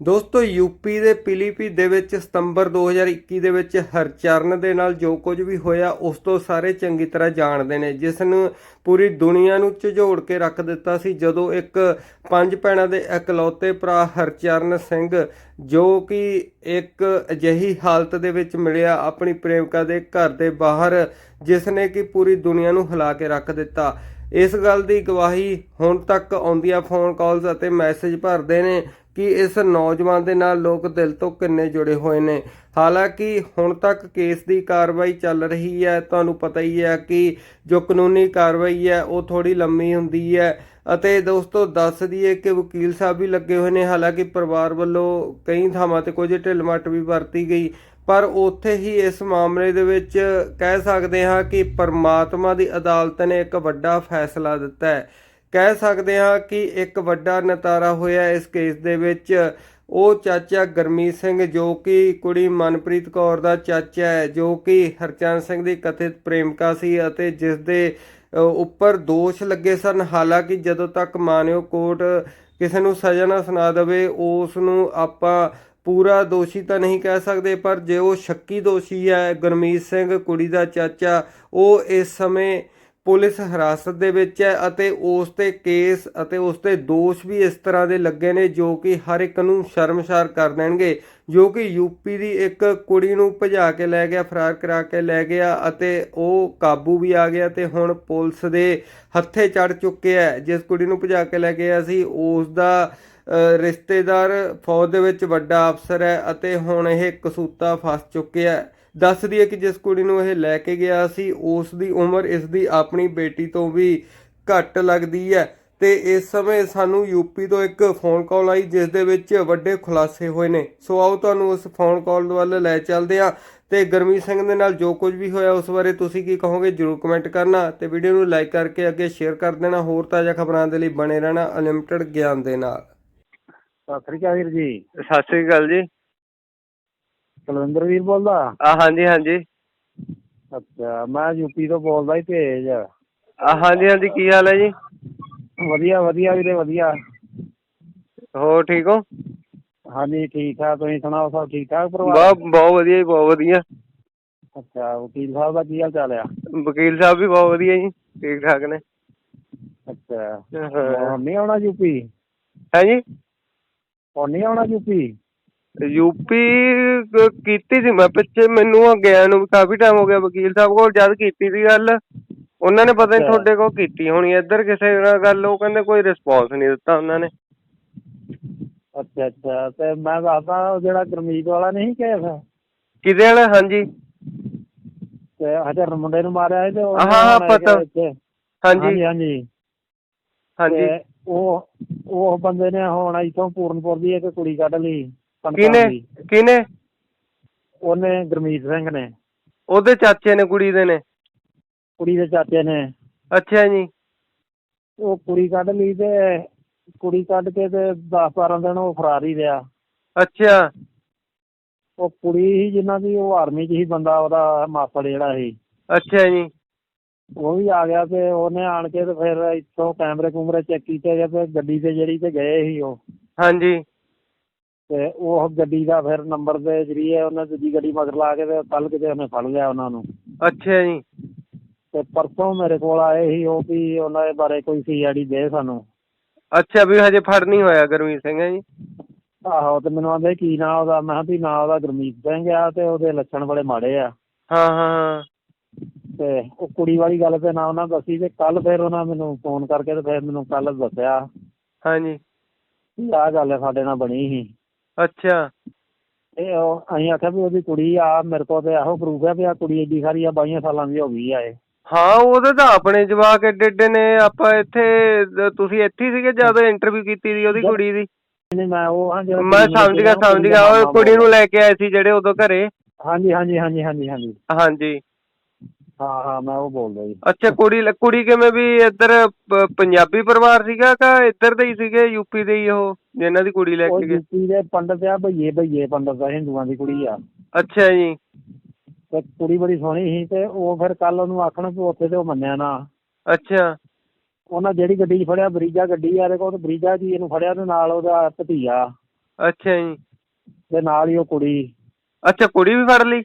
ਦੋਸਤੋ, ਯੂਪੀ ਦੇ ਪਿਲੀਭੀਤ ਦੇ ਵਿੱਚ ਸਤੰਬਰ 2021 ਦੇ ਵਿੱਚ ਹਰਚਰਨ ਦੇ ਨਾਲ ਜੋ ਕੁਝ ਵੀ ਹੋਇਆ, ਉਸ ਤੋਂ ਸਾਰੇ ਚੰਗੀ ਤਰ੍ਹਾਂ ਜਾਣਦੇ ਨੇ। ਜਿਸ ਨੂੰ ਪੂਰੀ ਦੁਨੀਆ ਨੂੰ ਝਿਜੋੜ ਕੇ ਰੱਖ ਦਿੱਤਾ ਸੀ, ਜਦੋਂ ਇੱਕ ਪੰਜ ਭੈਣਾਂ ਦੇ ਇਕਲੌਤੇ ਭਰਾ ਹਰਚਰਨ ਸਿੰਘ, ਜੋ ਕਿ ਇੱਕ ਅਜਿਹੀ ਹਾਲਤ ਦੇ ਵਿੱਚ ਮਿਲਿਆ ਆਪਣੀ ਪ੍ਰੇਮਿਕਾ ਦੇ ਘਰ ਦੇ ਬਾਹਰ, ਜਿਸ ਨੇ ਕਿ ਪੂਰੀ ਦੁਨੀਆ ਨੂੰ ਹਿਲਾ ਕੇ ਰੱਖ ਦਿੱਤਾ। ਇਸ ਗੱਲ ਦੀ ਗਵਾਹੀ ਹੁਣ ਤੱਕ ਆਉਂਦੀਆਂ ਫੋਨ ਕਾਲਸ ਅਤੇ ਮੈਸੇਜ ਭਰਦੇ ਨੇ। ਕਿ ਇਸ ਨੌਜਵਾਨ ਦੇ ਨਾਲ ਲੋਕ ਦਿਲ ਤੋਂ ਕਿੰਨੇ ਜੁੜੇ ਹੋਏ ਨੇ। ਹਾਲਾਂਕਿ ਹੁਣ ਤੱਕ ਕੇਸ ਦੀ ਕਾਰਵਾਈ ਚੱਲ ਰਹੀ ਹੈ। ਤੁਹਾਨੂੰ ਪਤਾ ਹੀ ਹੈ ਕਿ ਜੋ ਕਾਨੂੰਨੀ ਕਾਰਵਾਈ ਹੈ, ਉਹ ਥੋੜੀ ਲੰਮੀ ਹੁੰਦੀ ਹੈ। ਅਤੇ ਦੋਸਤੋ, ਦੱਸ ਦਈਏ ਕਿ ਵਕੀਲ ਸਾਹਿਬ ਵੀ ਲੱਗੇ ਹੋਏ ਨੇ। ਹਾਲਾਂਕਿ ਪਰਿਵਾਰ ਵੱਲੋਂ ਕਈ ਥਾਵਾਂ ਤੇ ਕੁਝ ਢਿੱਲਮੱਟ ਵੀ ਵਰਤੀ ਗਈ। ਪਰ ਉੱਥੇ ਹੀ ਇਸ ਮਾਮਲੇ ਦੇ ਵਿੱਚ ਕਹਿ ਸਕਦੇ ਹਾਂ ਕਿ ਪਰਮਾਤਮਾ ਦੀ ਅਦਾਲਤ ਨੇ ਇੱਕ ਵੱਡਾ ਫੈਸਲਾ ਦਿੱਤਾ ਹੈ। ਕਹਿ ਸਕਦੇ ਹਾਂ ਕਿ ਇੱਕ ਵੱਡਾ ਨਤਾਰਾ ਹੋਇਆ ਇਸ ਕੇਸ ਦੇ ਵਿੱਚ। ਉਹ ਚਾਚਾ ਗਰਮੀਤ ਸਿੰਘ ਜੋ ਕਿ ਕੁੜੀ ਮਨਪ੍ਰੀਤ ਕੌਰ ਦਾ ਚਾਚਾ ਹੈ, ਜੋ ਕਿ ਹਰਚੰਦ ਸਿੰਘ ਦੀ ਕਥਿਤ ਪ੍ਰੇਮਿਕਾ ਸੀ ਅਤੇ ਜਿਸ ਦੇ ਉੱਪਰ ਦੋਸ਼ ਲੱਗੇ ਸਨ। ਹਾਲਾਂਕਿ ਜਦੋਂ ਤੱਕ ਮਾਨਿਓ ਕੋਰਟ ਕਿਸੇ ਨੂੰ ਸਜ਼ਾ ਨਾ ਸੁਣਾ ਦੇਵੇ, ਉਸ ਨੂੰ ਆਪਾਂ ਪੂਰਾ ਦੋਸ਼ੀ ਤਾਂ ਨਹੀਂ ਕਹਿ ਸਕਦੇ, ਪਰ ਜੇ ਉਹ ਸ਼ੱਕੀ ਦੋਸ਼ੀ ਹੈ, ਗੁਰਮੀਤ ਸਿੰਘ ਕੁੜੀ ਦਾ ਚਾਚਾ, ਉਹ ਇਸ ਸਮੇਂ ਪੁਲਿਸ ਹਿਰਾਸਤ ਦੇ ਵਿੱਚ ਹੈ ਅਤੇ ਉਸ ਤੇ ਕੇਸ ਅਤੇ ਉਸ ਤੇ ਦੋਸ਼ ਵੀ ਇਸ ਤਰ੍ਹਾਂ ਦੇ ਲੱਗੇ ਨੇ ਜੋ ਕਿ ਹਰ ਇੱਕ ਨੂੰ ਸ਼ਰਮਸ਼ਾਰ ਕਰ ਦੇਣਗੇ, ਜੋ ਕਿ ਯੂਪੀ ਦੀ ਇੱਕ ਕੁੜੀ ਨੂੰ ਭਜਾ ਕੇ ਲੈ ਗਿਆ, ਫਰਾਰ ਕਰਾ ਕੇ ਲੈ ਗਿਆ ਅਤੇ ਉਹ ਕਾਬੂ ਵੀ ਆ ਗਿਆ ਤੇ ਹੁਣ ਪੁਲਿਸ ਦੇ ਹੱਥੇ ਚੜ ਚੁੱਕੇ ਹੈ। ਜਿਸ ਕੁੜੀ ਨੂੰ ਭਜਾ ਕੇ ਲੈ ਗਿਆ ਸੀ, ਉਸ ਦਾ ਰਿਸ਼ਤੇਦਾਰ ਫੌਜ ਦੇ ਵਿੱਚ ਵੱਡਾ ਅਫਸਰ ਹੈ ਅਤੇ ਹੁਣ ਇਹ ਕਸੂਤਾ ਫਸ ਚੁੱਕਿਆ ਹੈ ਦੱਸ ਦਈਏ ਕਿ ਜਿਸ ਕੁੜੀ ਨੂੰ ਇਹ ਲੈ ਕੇ ਗਿਆ ਸੀ ਉਸ ਦੀ ਉਮਰ ਇਸ ਦੀ ਆਪਣੀ ਬੇਟੀ ਤੋਂ ਵੀ ਘੱਟ ਲੱਗਦੀ ਹੈ। ਤੇ ਇਸ ਸਮੇਂ ਸਾਨੂੰ ਯੂਪੀ ਤੋਂ ਇੱਕ ਫੋਨ ਕਾਲ ਆਈ ਜਿਸ ਦੇ ਵਿੱਚ ਵੱਡੇ ਖੁਲਾਸੇ ਹੋਏ ਨੇ। ਸੋ ਆਓ ਤੁਹਾਨੂੰ ਉਸ ਫੋਨ ਕਾਲ ਵੱਲ ਲੈ ਚੱਲਦੇ ਹਾਂ ਤੇ ਗਰਮੀ ਸਿੰਘ ਦੇ ਨਾਲ ਜੋ ਕੁਝ ਵੀ ਹੋਇਆ ਉਸ ਬਾਰੇ ਤੁਸੀਂ ਕੀ ਕਹੋਗੇ ਜਰੂਰ ਕਮੈਂਟ ਕਰਨਾ ਤੇ ਵੀਡੀਓ ਨੂੰ ਲਾਈਕ ਕਰਕੇ ਅੱਗੇ ਸ਼ੇਅਰ ਕਰ ਦੇਣਾ ਹੋਰ ਤਾਜ਼ਾ ਖਬਰਾਂ ਦੇ ਲਈ ਬਣੇ ਰਹਿਣਾ ਅਨਲਿਮਟਿਡ ਗਿਆਨ ਦੇ ਨਾਲ। ਸਤਿ ਸ੍ਰੀ ਅਕਾਲ ਵੀਰ ਜੀ। ਸਤਿ ਸ੍ਰੀ ਅਕਾਲ ਜੀ। ਕੁਲਵਿੰਦਰ ਵੀਰ ਬੋਲਦਾ? ਆ ਹਾਂਜੀ ਹਾਂਜੀ। ਅੱਛਾ ਮੈਂ ਯੂਪੀ ਤੋਂ ਬੋਲਦਾ ਹੀ ਤੇਜ। ਆ ਹਾਂਜੀ ਹਾਂਜੀ ਕੀ ਹਾਲ ਹੈ ਜੀ? ਵਧੀਆ ਵਧੀਆ ਵੀਰੇ ਵਧੀਆ। ਹੋਰ ਠੀਕ ਹੋ? ਹਾਂਜੀ ਠੀਕ ਠਾਕ ਤੁਸੀਂ ਸੁਣਾਓ ਸਭ ਠੀਕ ਠਾਕ ਪਰਿਵਾਰ? ਬਹੁਤ ਬਹੁਤ ਵਧੀਆ ਜੀ ਬਹੁਤ ਵਧੀਆ। ਅੱਛਾ ਵਕੀਲ ਸਾਹਿਬ ਦਾ ਕੀ ਹਾਲ ਚਾਲ ਆ? ਵਕੀਲ ਸਾਹਿਬ ਵੀ ਬਹੁਤ ਵਧੀਆ ਜੀ ਠੀਕ ਠਾਕ ਨੇ। ਅੱਛਾ ਹਾਂ। ਹੁਣ ਨਹੀਂ ਆਉਣਾ ਯੂਪੀ? ਹੈ ਜੀ? ਹੁਣ ਨਹੀਂ ਆਉਣਾ ਯੂਪੀ? ਯੂਪੀ ਕ- ਕੀਤੀ ਸੀ ਮੈਂ ਪਿੱਛੇ ਮੈਨੂੰ ਆ ਗਿਆ ਨੂੰ ਵੀ ਕਾਫੀ ਟਾਈਮ ਹੋ ਗਿਆ ਵਕੀਲ ਸਾਹਿਬ ਕੋਲ ਜਦ ਕੀਤੀ ਸੀ ਗੱਲ। ਉਹਨਾਂ ਨੇ ਪਤਾ ਨਹੀਂ ਅੱਛਾ। ਤੁਹਾਡੇ ਕੋਲ ਕੀਤੀ ਹੋਣੀ ਇੱਧਰ ਕਿਸੇ ਨਾਲ ਗੱਲ ਉਹ ਕਹਿੰਦੇ ਕੋਈ ਰਿਸਪੌਂਸ ਨਹੀਂ ਦਿੱਤਾ ਉਹਨਾਂ ਨੇ। ਅੱਛਾ ਅੱਛਾ ਤੇ ਮੈਂ ਦੱਸਦਾ ਉਹ ਜਿਹੜਾ ਗਰਮੀਤ ਵਾਲਾ ਨਹੀਂ ਕੇਸ? ਕਿਹਦੇ ਵਾਲਾ? ਹਾਂਜੀ। ਤੇ ਹਜ਼ਾਰ ਮੁੰਡੇ ਨੂੰ ਮਾਰਿਆ ਸੀ ਤੇ ਉਹ ਹਾਂ, ਹਾਂ, ਪਤਾ। ਹਾਂਜੀ। ਹਾਂਜੀ ਹਾਂਜੀ। ਹਾਂਜੀ। ਤੇ ਉਹ ਉਹ ਬੰਦੇ ਨੇ ਹੁਣ ਇੱਥੋਂ ਪੂਰਨਪੁਰ ਦੀ ਇੱਕ ਕੁੜੀ ਕੱਢ ਲਈ। ਦੀ। ਕਿਹਨੇ? ਉਹਨੇ ਗੁਰਮੀਤ ਸਿੰਘ ਨੇ। ਉਹਦੇ ਚਾਚੇ ਨੇ ਕੁੜੀ ਦੇ ਨੇ? ਕੁੜੀ ਦੇ ਚਾਚੇ ਨੇ। ਅੱਛਾ ਜੀ। ਉਹ ਕੁੜੀ ਕੱਢ ਲਈ ਤੇ ਕੁੜੀ ਕੱਢ ਕੇ ਤੇ 10 12 ਦਿਨ ਉਹ ਫਰਾਰ ਹੀ ਰਿਹਾ। ਅੱਛਾ। ਉਹ ਕੁੜੀ ਸੀ ਜਿਨ੍ਹਾਂ ਦੀ ਉਹ ਆਰਮੀ 'ਚ ਹੀ ਬੰਦਾ ਉਹਦਾ ਮਾਪੜ ਜਿਹੜਾ ਸੀ। ਅੱਛਾ ਜੀ। ਉਹ ਵੀ ਆ ਗਿਆ ਤੇ ਉਹਨੇ ਆਣ ਕੇ ਤੇ ਫਿਰ ਇੱਥੋਂ ਕੈਮਰੇ ਕੂਮਰੇ ਚੈੱਕ ਕੀਤੇ ਗਏ ਤੇ ਗੱਡੀ ਤੇ ਜਿਹੜੀ ਤੇ ਗਏ ਸੀ ਉਹ। ਹਾਂਜੀ। ਤੇ ਉਹ ਗੱਡੀ ਦਾ ਫਿਰ ਨੰਬਰ ਦੇ ਜਰੀਏ ਉਹਨੇ ਦੂਜੀ ਗੱਡੀ ਮਗਰ ਲਾ ਕੇ ਤੇ ਕੱਲ ਕਿਤੇ ਉਹਨੇ ਫੜ ਲਿਆ ਉਹਨਾਂ ਨੂੰ। ਅੱਛਾ ਜੀ। ਤੇ ਪਰਸੋਂ ਮੇਰੇ ਕੋਲ ਆਏ ਸੀ ਉਹ ਵੀ ਉਹਨਾਂ ਦੇ ਬਾਰੇ ਕੋਈ ਸੀਆਈਡੀ ਦੇ ਸਾਨੂੰ। ਅੱਛਾ ਵੀ ਹਜੇ ਫੜ ਨਹੀਂ ਹੋਇਆ ਗੁਰਮੀਤ ਸਿੰਘ ਹੈ ਜੀ। ਆਹੋ ਤੇ ਮੈਨੂੰ ਆਂਦੇ ਕੀ ਨਾਂ ਉਹਦਾ? ਮੈਂ ਕਿਹਾ ਵੀ ਨਾਂ ਉਹਦਾ ਗੁਰਮੀਤ ਸਿੰਘ ਆ ਤੇ ਉਹਦੇ ਲੱਛਣ ਬੜੇ ਮਾੜੇ ਆ। ਹਾਂ ਹਾਂ ਹਾਂ। ਤੇ ਉਹ ਕੁੜੀ ਵਾਲੀ ਗੱਲ ਤੇ ਨਾ ਉਹਨਾਂ ਦੱਸੀ ਤੇ ਕੱਲ ਫਿਰ ਉਹਨਾਂ ਮੈਨੂੰ ਫੋਨ ਕਰਕੇ ਤੇ ਫਿਰ ਮੈਨੂੰ ਕੱਲ ਦੱਸਿਆ। ਹਾਂਜੀ। ਵੀ ਆਹ ਗੱਲ ਸਾਡੇ ਨਾਲ ਬਣੀ ਸੀ। ਅੱਛਾ। ਇਹ ਉਹ ਅਸੀਂ ਆਖਿਆ ਵੀ ਉਹਦੀ ਕੁੜੀ ਆ ਮੇਰੇ ਕੋਲ ਤੇ ਇਹੋ ਪ੍ਰੂਫ ਹੈ ਵੀ ਆ ਕੁੜੀ ਏਡੀ ਸਾਰੀ ਆ 22 ਸਾਲਾਂ ਦੀ ਹੋ ਗਈ ਆ ਇਹ। ਹਾਂ ਉਹਦੇ ਤਾਂ ਆਪਣੇ ਜਵਾਕ ਏਡੇ ਏਡੇ ਨੇ ਆਪਾਂ ਇੱਥੇ ਦ- ਤੁਸੀਂ ਇੱਥੇ ਹੀ ਸੀਗੇ ਜਦੋਂ ਇੰਟਰਵਿਊ ਕੀਤੀ ਸੀ ਉਹਦੀ ਕੁੜੀ ਦੀ? ਨਹੀਂ ਮੈਂ ਉਹ ਹਾਂ ਜਿਹੜਾ ਮੈਂ ਕੁੜੀ ਨੂੰ ਸਮਝ ਗਿਆ ਕਿਹਾ, ਸਮਝ ਗਿਆ ਉਹ ਕੁੜੀ ਨੂੰ ਲੈ ਕੇ ਆਏ ਸੀ ਜਿਹੜੇ ਉਦੋਂ ਘਰੇ। ਹਾਂਜੀ ਹਾਂਜੀ ਹਾਂਜੀ ਹਾਂਜੀ ਹਾਂਜੀ। ਹਾਂਜੀ। ਹਾਂ ਹਾਂ ਮੈਂ ਉਹ ਬੋਲਦਾ ਜੀ। ਅੱਛਾ ਕੁੜੀ ਕੁੜੀ ਕਿਵੇਂ ਵੀ ਇੱਧਰ ਪ- ਪੰਜਾਬੀ ਪਰਿਵਾਰ ਸੀਗਾ ਕਿ ਇੱਧਰ ਦੇ ਹੀ ਸੀਗੇ ਯੂਪੀ ਦੇ ਹੀ ਉਹ ਜਿਨ੍ਹਾਂ ਦੀ ਕੁੜੀ ਲੈ ਉਹ ਕੇ ਗਏ ਯੂਪੀ ਦੇ ਪੰਡਤ ਆ ਭਈਏ ਭਈਏ ਪੰਡਤ ਆ ਹਿੰਦੂਆਂ ਦੀ ਕੁੜੀ ਆ। ਅੱਛਾ ਜੀ। ਤੇ ਕੁੜੀ ਬੜੀ ਸੋਹਣੀ ਸੀ ਤੇ ਉਹ ਫਿਰ ਕੱਲ ਉਹਨੂੰ ਆਖਣ ਵੀ ਉੱਥੇ ਤੇ ਉਹ ਮੰਨਿਆ ਨਾ। ਅੱਛਾ। ਉਹਨਾਂ ਜਿਹੜੀ ਗੱਡੀ 'ਚ ਫੜਿਆ ਬਰੀਜਾ ਗੱਡੀ ਆ ਕੋਲ ਤੇ ਬਰੀਜਾ ਜੀ ਇਹਨੂੰ ਫੜਿਆ ਤੇ ਨਾਲ ਉਹਦਾ ਭਤੀਆ। ਅੱਛਾ ਜੀ। ਤੇ ਨਾਲ ਹੀ ਉਹ ਕੁੜੀ। ਅੱਛਾ ਕੁੜੀ ਵੀ ਫੜ ਲਈ?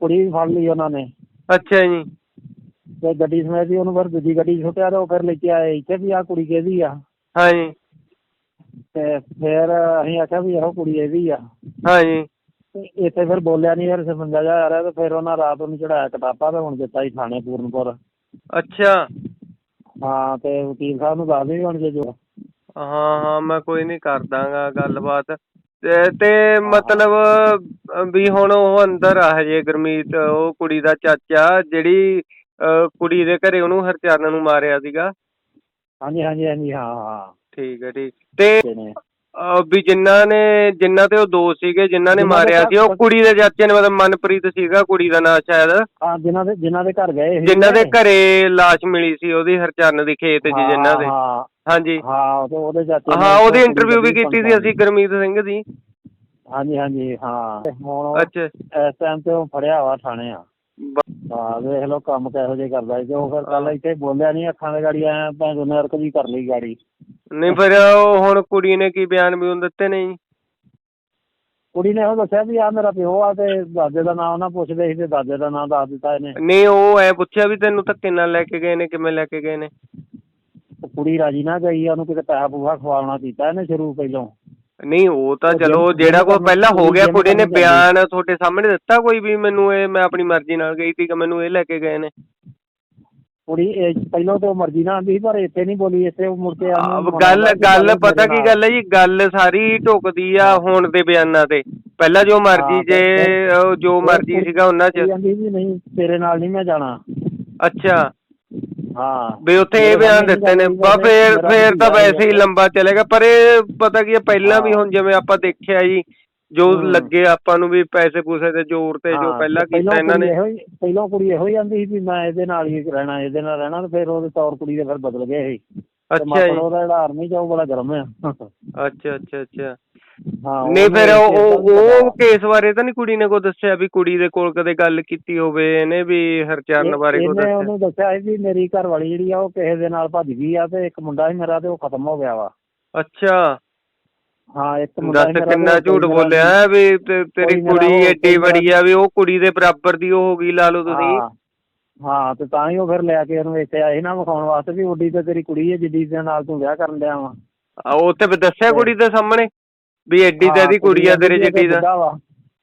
ਕੁੜੀ ਵੀ ਫੜ ਲਈ ਉਹਨਾਂ ਨੇ। ਅੱਛਾ ਜੀ। ਤੇ ਗੱਡੀ ਸਮੇਤ ਹੀ ਉਹਨੂੰ ਫਿਰ ਦੂਜੀ ਗੱਡੀ 'ਚ ਸੁੱਟਿਆ ਤੇ ਉਹ ਫਿਰ ਲੈ ਕੇ ਆਏ ਇੱਥੇ ਵੀ ਆ ਕੁੜੀ ਕਿਹਦੀ ਆ। ਹਾਂ ਜੀ ਤੇ ਫਿਰ ਅਸੀਂ ਆਖਿਆ ਵੀ ਇਹੋ ਕੁੜੀ ਇਹਦੀ ਆ। ਹਾਂ ਜੀ ਤੇ ਇੱਥੇ ਫਿਰ ਬੋਲਿਆ ਨਹੀਂ ਫਿਰ ਸਮਝਾ ਜਾ ਆ ਰਿਹਾ ਤੇ ਫਿਰ ਉਹਨਾਂ ਰਾਤ ਨੂੰ ਚੜਾਇਆ ਕਟਾਪਾ ਤੇ ਹੁਣ ਦਿੱਤਾ ਹੀ ਥਾਣੇ ਪੂਰਨਪੁਰ। ਅੱਛਾ। ਹਾਂ ਤੇ ਵਕੀਲ ਸਾਹਿਬ ਨੂੰ ਦੱਸ ਦੇ ਹੁਣ ਜੇ ਜੋ। ਹਾਂ ਹਾਂ ਮੈਂ ਕੋਈ ਨਹੀਂ ਕਰ ਦਾਂਗਾ ਗੱਲਬਾਤ। ਤੇ ਤੇ ਮਤਲਬ ਵੀ ਹੁਣ ਉਹ ਅੰਦਰ ਆ ਹਜੇ ਗੁਰਮੀਤ ਉਹ ਕੁੜੀ ਦਾ ਚਾਚਾ ਜਿਹੜੀ ਕੁੜੀ ਦੇ ਘਰੇ ਉਹਨੂੰ ਹਰਚਰਨ ਨੂੰ ਮਾਰਿਆ ਸੀਗਾ। ਹਾਂਜੀ ਹਾਂਜੀ ਹਾਂਜੀ ਹਾਂ ਹਾਂ ਠੀਕ ਹੈ ਠੀਕ। ਤੇ ਅਹ, ਵੀ ਜਿਨ੍ਹਾਂ ਨੇ ਜਿਨ੍ਹਾਂ ਤੇ ਉਹ ਦੋ ਸੀਗੇ ਜਿਨ੍ਹਾਂ ਨੇ ਜਿਨ੍ਹਾਂ ਦੇ ਮਾਰਿਆ ਸੀ ਉਹ ਘਰ- ਕੁੜੀ ਦੇ ਚਾਚੇ ਨੇ ਮਤਲਬ ਮਨਪ੍ਰੀਤ ਸੀਗਾ ਕੁੜੀ ਦਾ ਨਾਂ ਸ਼ਾਇਦ। ਹਾਂ ਜਿਨ੍ਹਾਂ ਦੇ ਜਿਨ੍ਹਾਂ ਦੇ ਘਰ ਗਏ ਸੀ। ਜਿਨ੍ਹਾਂ ਦੇ ਘਰੇ ਲਾਸ਼ ਮਿਲੀ ਸੀ ਉਹਦੀ ਹਰਚਰਨ ਦੀ ਖੇਤ 'ਚ ਜਿਨ੍ਹਾਂ ਦੇ। ਹਾਂ। ਹਾਂਜੀ। ਹਾਂ ਤੇ ਉਹਦੇ ਚਾਚੇ ਨੇ ਹਾਂ ਉਹਦੀ ਕੁੜੀ ਇੰਟਰਵਿਊ ਵੀ ਕੀਤੀ ਸੀ ਅਸੀਂ ਗੁਰਮੀਤ ਸਿੰਘ ਦੀ। ਹਾਂਜੀ ਹਾਂਜੀ ਹਾਂ। ਤੇ ਹੁਣ ਉਹ ਅੱਛਾ। ਇਸ ਟਾਈਮ ਤੇ ਉਹ ਫੜਿਆ ਵਾ ਥਾਣੇ ਆ। ਬ- ਹਾਂ ਵੇਖ ਲਓ ਕੰਮ ਕਿਹੋ ਜਿਹੇ ਕਰਦਾ ਸੀ। ਤੇ ਉਹ ਫਿਰ ਕੱਲ ਇੱਥੇ ਬੋਲਿਆ ਨਹੀਂ ਅੱਖਾਂ ਦੇ ਗਾੜੀ ਆਇਆ ਭੈਣ ਨਰਕ ਵੀ ਕਰ ਲਈ ਗਾੜੀ। ਨਹੀਂ ਫਿਰ ਉਹ ਹੁਣ ਕੁੜੀ ਨੇ ਕੀ ਬਿਆਨ ਬਿਊਨ ਦਿੱਤੇ ਨਹੀਂ? ਕੁੜੀ ਨੇ ਉਹ ਦੱਸਿਆ ਵੀ ਆ ਮੇਰਾ ਪਿਓ ਆ ਤੇ ਦਾਦੇ ਦਾ ਨਾਮ ਨਾ ਪੁੱਛਦੇ ਸੀ ਤੇ ਦਾਦੇ ਦਾ ਨਾਮ ਦੱਸ ਦਿੱਤਾ ਇਹਨੇ। ਨਹੀਂ ਉਹ ਐ ਪੁੱਛਿਆ ਵੀ ਤੈਨੂੰ ਧੱਕੇ ਨਾਲ ਲੈ ਕੇ ਗਏ ਨੇ ਕਿਵੇਂ ਲੈ ਕੇ ਗਏ ਨੇ? ਤੇ ਕੁੜੀ ਰਾਜੀ ਨਾ ਗਈ ਉਹਨੂੰ ਕਿਤੇ ਪੈਸਾ ਪੂਸਾ ਖਵਾਉਣਾ ਕੀਤਾ ਇਹਨੇ ਸ਼ੁਰੂ ਪਹਿਲੋਂ। ਨਹੀਂ ਉਹ ਤਾਂ ਉਹ ਚਲੋ ਜਿਹੜਾ ਕੋਈ ਪਹਿਲਾਂ ਹੋ ਗਿਆ ਕੁੜੀ ਨੇ। ਬਿਆਨ ਤੁਹਾਡੇ ਸਾਹਮਣੇ ਦਿੱਤਾ ਕੋਈ ਵੀ ਮੈਨੂੰ ਇਹ ਮੈਂ ਆਪਣੀ ਮਰਜ਼ੀ ਨਾਲ ਗਈ ਸੀ ਕਿ ਮੈਨੂੰ ਇਹ ਲੈ ਕੇ ਗਏ ਨੇ? ਕੁੜੀ ਇਹ ਪਹਿਲੋਂ ਤਾਂ ਉਹ ਮਰਜ਼ੀ ਨਾਲ ਆਂਦੀ ਸੀ ਪਰ ਇੱਥੇ ਨਹੀਂ ਬੋਲੀ ਇੱਥੇ ਉਹ ਮੁੜ ਕੇ ਗੱਲ ਗੱਲ ਪਤਾ ਕੀ। ਗੱਲ ਹੈ ਜੀ? ਗੱਲ ਸਾਰੀ ਢੁਕਦੀ ਆ ਹੁਣ ਦੇ ਬਿਆਨਾਂ ਤੇ। ਪਹਿਲਾਂ ਜੋ ਮਰਜ਼ੀ ਜੇ ਉਹ ਜੋ ਮਰਜ਼ੀ ਸੀਗਾ ਉਹਨਾਂ 'ਚ। ਨਹੀਂ ਤੇਰੇ ਨਾਲ ਨਹੀਂ ਮੈਂ ਜਾਣਾ। ਅੱਛਾ। ਹਾਂ ਵੀ ਉੱਥੇ ਇਹ ਬਿਆਨ ਦਿੱਤੇ ਨੇ ਬਾ ਫੇਰ ਫੇਰ ਤਾਂ ਵੈਸੇ ਹੀ। ਲੰਬਾ ਚਲੇਗਾ ਪਰ ਇਹ ਪਤਾ ਕੀ ਹੈ ਪਹਿਲਾਂ ਵੀ। ਹੁਣ ਜਿਵੇਂ ਆਪਾਂ ਦੇਖਿਆ ਜੀ ਜੋ। ਲੱਗੇ ਆਪਾਂ ਨੂੰ ਵੀ ਪੈਸੇ ਪੂਸੇ ਦੇ ਜ਼ੋਰ ਤੇ ਜੋ ਪਹਿਲਾਂ ਕੀਤਾ ਇਹਨਾਂ ਨੇ ਇਹੋ ਪਹਿਲਾਂ ਕੁੜੀ ਇਹੋ ਹੀ ਆਂਦੀ ਸੀ ਵੀ ਮੈਂ ਇਹਦੇ ਨਾਲ ਹੀ ਰਹਿਣਾ ਇਹਦੇ ਨਾਲ ਰਹਿਣਾ ਤੇ ਫਿਰ ਉਹਦੇ ਤੌਰ ਕੁੜੀ ਦੇ ਫਿਰ ਬਦਲ ਗਏ ਤੇ ਅੱਛਾ ਜੀ ਉਹਦਾ ਜਿਹੜਾ ਆਰਮੀ ਚ ਉਹ ਬੜਾ ਗਰਮ ਆ ਅੱਛਾ ਅੱਛਾ ਅੱਛਾ ਨਹੀਂ ਫਿਰ ਉਹ ਉਹ- ਕੇਸ ਬਾਰੇ ਤਾਂ ਨਹੀਂ ਕੁੜੀ ਨੇ ਕੋਈ ਦੱਸਿਆ ਵੀ ਕੁੜੀ ਦੇ ਕੋਲ ਕਦੇ ਗੱਲ ਕੀਤੀ ਹੋਵੇ ਇਹਨੇ ਵੀ ਹਰਚਰਨ ਬਾਰੇ ਇਹਨੇ ਦੱਸਿਆ? ਉਹਨੂੰ ਦੱਸਿਆ ਸੀ ਵੀ ਮੇਰੀ ਘਰ ਵਾਲੀ ਜਿਹੜੀ ਆ ਉਹ ਕਿਸੇ ਦੇ ਨਾਲ ਭੱਜ ਗਈ ਆ ਤੇ ਇੱਕ ਮੁੰਡਾ ਸੀ ਮੇਰਾ ਤੇ ਉਹ ਖਤਮ ਹੋ ਗਿਆ ਵਾ। ਅੱਛਾ। ਹਾਂ ਇੱਕ ਮੁੰਡਾ ਦੱਸ ਕਿੰਨਾ ਝੂਠ ਬੋਲਿਆ ਵੀ ਤੇਰੀ ਕੁੜੀ ਏਡੀ ਬੜੀ ਆ ਵੀ ਉਹ ਕੁੜੀ ਦੇ ਬਰਾਬਰ ਦੀ ਉਹ ਹੋ ਗਈ ਲਾ ਲਓ ਤੁਸੀਂ। ਹਾਂ ਤੇ ਤਾਂ ਹੀ ਉਹ ਫਿਰ ਲੈ ਕੇ ਉਹਨੂੰ ਇੱਥੇ ਆਏ ਨਾ ਵਿਖਾਉਣ ਵਾਸਤੇ ਵੀ ਓਡੀ ਤੇ ਤੇਰੀ ਕੁੜੀ ਹੈ ਜਿੱਡੀ ਦੇ ਨਾਲ ਤੂੰ ਵਿਆਹ ਕਰਨ ਡਿਆ ਵਾ। ਤੇ ਵੀ ਦੱਸਿਆ ਕੁੜੀ ਦੇ ਸਾਹਮਣੇ? ਵੀ ਐਡੀ ਤਾਂ ਇਹਦੀ ਕੁੜੀ ਆ ਤੇਰੇ ਜਿੱਡੀ ਦਾ।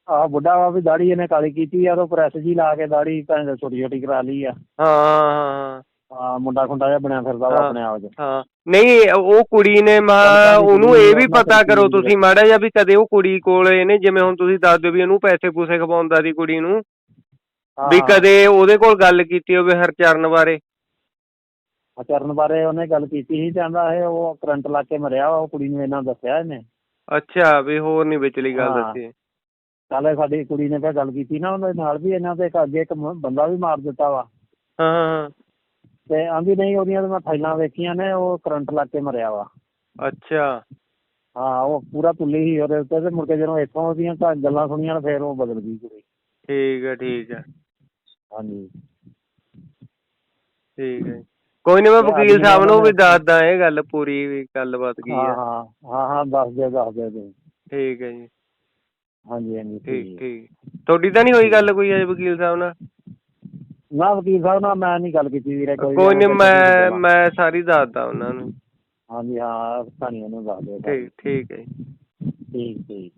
ਆਹ ਬੁੱਢਾ ਵਾ ਵੀ ਦਾੜੀ ਇਹਨੇ ਕਾਲੀ ਕੀਤੀ ਆ ਤੇ ਪ੍ਰੈਸ ਜੀ ਲਾ ਕੇ ਦਾੜੀ ਭੈਣ ਛੋਟੀ ਛੋਟੀ ਕਰਾ ਲਈ ਆ। ਹਾਂ ਹਾਂ ਮੁੰਡਾ ਖੁੰਡਾ ਜਿਹਾ ਬਣਿਆ ਫਿਰਦਾ ਵਾ। ਆਪਣੇ ਆਪ 'ਚ। ਹਾਂ। ਨਹੀਂ ਉਹ ਕੁੜੀ ਨੇ ਮਾ ਉਹਨੂੰ ਇਹ ਵੀ ਪਤਾ ਕਰੋ ਤੁਸੀਂ ਮਾੜਾ ਜਿਹਾ ਵੀ ਕਦੇ ਉਹ ਕੁੜੀ ਕੋਲ ਇਹਨੇ ਜਿਵੇਂ ਹੁਣ ਤੁਸੀਂ ਦੱਸ ਦਿਓ ਵੀ ਇਹਨੂੰ ਪੈਸੇ ਪੂਸੇ ਖਵਾਉਂਦਾ ਸੀ ਕੁੜੀ ਨੂੰ ਵੀ। ਕਦੇ ਉਹਦੇ ਕੋਲ ਗੱਲ ਕੀਤੀ ਹੋਵੇ ਹਰਚਰਨ ਬਾਰੇ। ਆ ਚਰਨ ਬਾਰੇ ਉਹਨੇ ਗੱਲ ਕੀਤੀ ਸੀ ਕਹਿੰਦਾ ਇਹ ਉਹ ਕਰੰਟ ਲਾ ਕੇ ਮਰਿਆ ਉਹ ਕੁੜੀ ਨੂੰ ਇਹਨਾਂ ਦੱਸਿਆ ਇਹਨੇ। ਅੱਛਾ ਵੀ ਹੋਰ ਨਹੀਂ ਵਿਚਲੀ ਗੱਲ ਹਾਂ। ਦੱਸੀ। ਕੱਲ ਸਾਡੀ ਕੁੜੀ ਨੇ ਫਿਰ ਗੱਲ ਕੀਤੀ ਨਾ ਉਹਦੇ ਨਾਲ ਵੀ ਇਹਨਾਂ ਦੇ ਅੱਗੇ ਇੱਕ ਮ- ਬੰਦਾ ਵੀ ਮਾਰ ਦਿੱਤਾ ਵਾ। ਹਾਂ ਹਾਂ ਤੇ ਆਂਦੀ ਨਹੀਂ ਉਹਦੀਆਂ ਤਾਂ ਮੈਂ ਫਾਈਲਾਂ ਵੇਖੀਆਂ ਨੇ ਉਹ ਕਰੰਟ ਲਾ ਕੇ ਮਰਿਆ ਵਾ। ਅੱਛਾ। ਹਾਂ ਉਹ ਪੂਰਾ ਤੁੱਲੀ ਸੀ ਉਹਦੇ ਉੱਤੇ ਤੇ ਮੁੜ ਕੇ ਜਦੋਂ ਇੱਥੋਂ ਉਹਦੀਆਂ ਘਰ ਗੱਲਾਂ ਸੁਣੀਆਂ ਤੇ ਫਿਰ ਉਹ ਬਦਲ ਗਈ ਕੁੜੀ। ਠੀਕ ਹੈ ਠੀਕ ਹੈ ਹਾਂਜੀ। ਠੀਕ ਹੈ ਕੋਈ ਨਹੀਂ ਮੈਂ ਵਕੀਲ ਸਾਹਿਬ ਨੂੰ ਵੀ ਨੇ- ਦੱਸਦਾ ਇਹ ਗੱਲ ਪੂਰੀ ਵੀ ਗੱਲਬਾਤ ਕੀ ਹਾਂ ਹੈ ਹਾਂ ਹਾਂ ਹਾਂ ਦੱਸ ਦਿਓ ਦੱਸ ਦਿਓ ਤੁਸੀਂ। ਠੀਕ ਹੈ ਜੀ। ਹਾਂਜੀ ਹਾਂਜੀ ਠੀਕ ਠੀਕ। ਤੁਹਾਡੀ ਤਾਂ ਨਹੀਂ ਹੋਈ ਗੱਲ ਕੋਈ ਅਜੇ ਵਕੀਲ ਸਾਹਿਬ ਨਾਲ? ਨਾ ਵਕੀਲ ਸਾਹਿਬ ਨਾਲ ਮੈਂ ਨਹੀਂ ਗੱਲ ਕੀਤੀ ਵੀਰੇ ਕੋਈ ਕੋਈ ਨਹੀਂ ਐਵੇਂ ਮੈਂ ਮੈਂ ਸਾਰੀ ਦੱਸਦਾ ਉਹਨਾਂ ਨੂੰ। ਹਾਂਜੀ ਹਾਂ ਕਹਾਣੀ ਉਹਨੂੰ ਦੱਸ ਦਿਓ ਠੀਕ ਠੀਕ ਹੈ ਜੀ। ਠੀਕ ਠੀਕ।